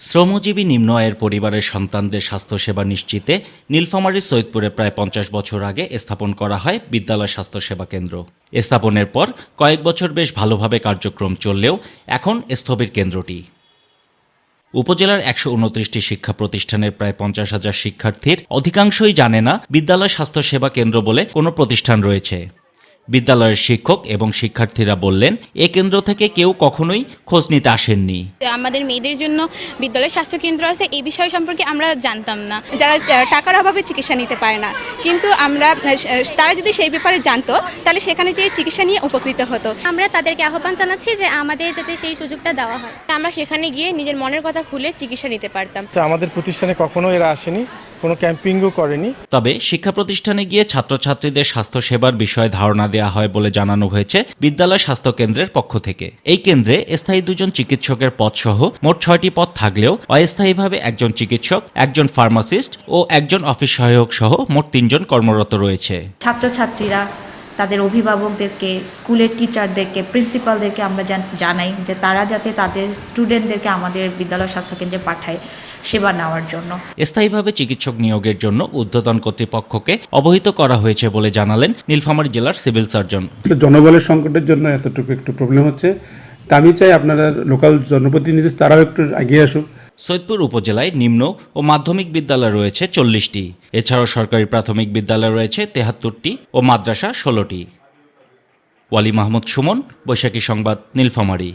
শ্রমজীবী নিম্ন আয়ের পরিবারের সন্তানদের স্বাস্থ্যসেবা নিশ্চিতে নীলফামারী সৈয়দপুরে প্রায় পঞ্চাশ বছর আগে স্থাপন করা হয় বিদ্যালয় স্বাস্থ্যসেবা কেন্দ্র। স্থাপনের পর কয়েক বছর বেশ ভালোভাবে কার্যক্রম চললেও এখন স্থবির কেন্দ্রটি। উপজেলার একশো উনত্রিশটি শিক্ষা প্রতিষ্ঠানের প্রায় পঞ্চাশ হাজার শিক্ষার্থীর অধিকাংশই জানে না বিদ্যালয় স্বাস্থ্যসেবা কেন্দ্র বলে কোনো প্রতিষ্ঠান রয়েছে। বিদ্যালয়ের শিক্ষক এবং শিক্ষার্থীরা বললেন এ কেন্দ্র থেকে কেউ কখনোই খোঁজ নিতে আসেননি। আমাদের মেয়েদের জন্য বিদ্যালয় স্বাস্থ্য কেন্দ্র আছে এই বিষয় সম্পর্কে আমরা জানতাম না। যারা টাকার অভাবে চিকিৎসা নিতে পারে না কিন্তু আমরা তারা যদি সেই ব্যাপারে জানতো তাহলে সেখানে যে চিকিৎসা নিয়ে উপকৃত হতো। আমরা তাদেরকে আহ্বান জানাচ্ছি যে আমাদের যাতে সেই সুযোগটা দেওয়া হয়। আমরা সেখানে গিয়ে নিজের মনের কথা খুলে চিকিৎসা নিতে পারতাম। আমাদের প্রতিষ্ঠানে কখনো এরা আসেনি কোনো ক্যাম্পিংও করেনি। তবে শিক্ষা প্রতিষ্ঠানে গিয়ে ছাত্রছাত্রীদের স্বাস্থ্যসেবার বিষয়ে ধারণা দেওয়া হয় বলে জানানো হয়েছে বিদ্যালয় স্বাস্থ্য কেন্দ্রের পক্ষ থেকে। এই কেন্দ্রে স্থায়ী দুজন চিকিৎসকের পদ সহ মোট ছয়টি পদ থাকলেও অস্থায়ীভাবে একজন চিকিৎসক, একজন ফার্মাসিস্ট ও একজন অফিস সহায়ক সহ মোট তিনজন কর্মরত রয়েছে। ছাত্রছাত্রীরা, তাদের অভিভাবকদেরকে, স্কুলের টিচারদেরকে, প্রিন্সিপালদেরকে আমরা জানাই যে তারা যাতে তাদের স্টুডেন্টদেরকে আমাদের বিদ্যালয় স্বাস্থ্যকেন্দ্রে পাঠায়। সেবা নেওয়ার জন্য। স্থায়ীভাবে চিকিৎসক নিয়োগের জন্য ঊর্ধ্বতন কর্তৃপক্ষকে অবহিত করা হয়েছে বলে জানালেন নীলফামারী জেলার সিভিল সার্জন। জনবলের সংকটের জন্য এতটুকু একটু প্রবলেম হচ্ছে। তা আমি চাই আপনারা লোকাল জনপ্রতিনিধি তারাও একটু এগিয়ে আসুক। সৈয়দপুর উপজেলায় নিম্ন ও মাধ্যমিক বিদ্যালয় রয়েছে চল্লিশটি। এছাড়াও সরকারি প্রাথমিক বিদ্যালয় রয়েছে তেহাত্তরটি ও মাদ্রাসা ষোলোটি। ওয়ালি মাহমুদ সুমন বৈশাখী সংবাদ নীলফামারী।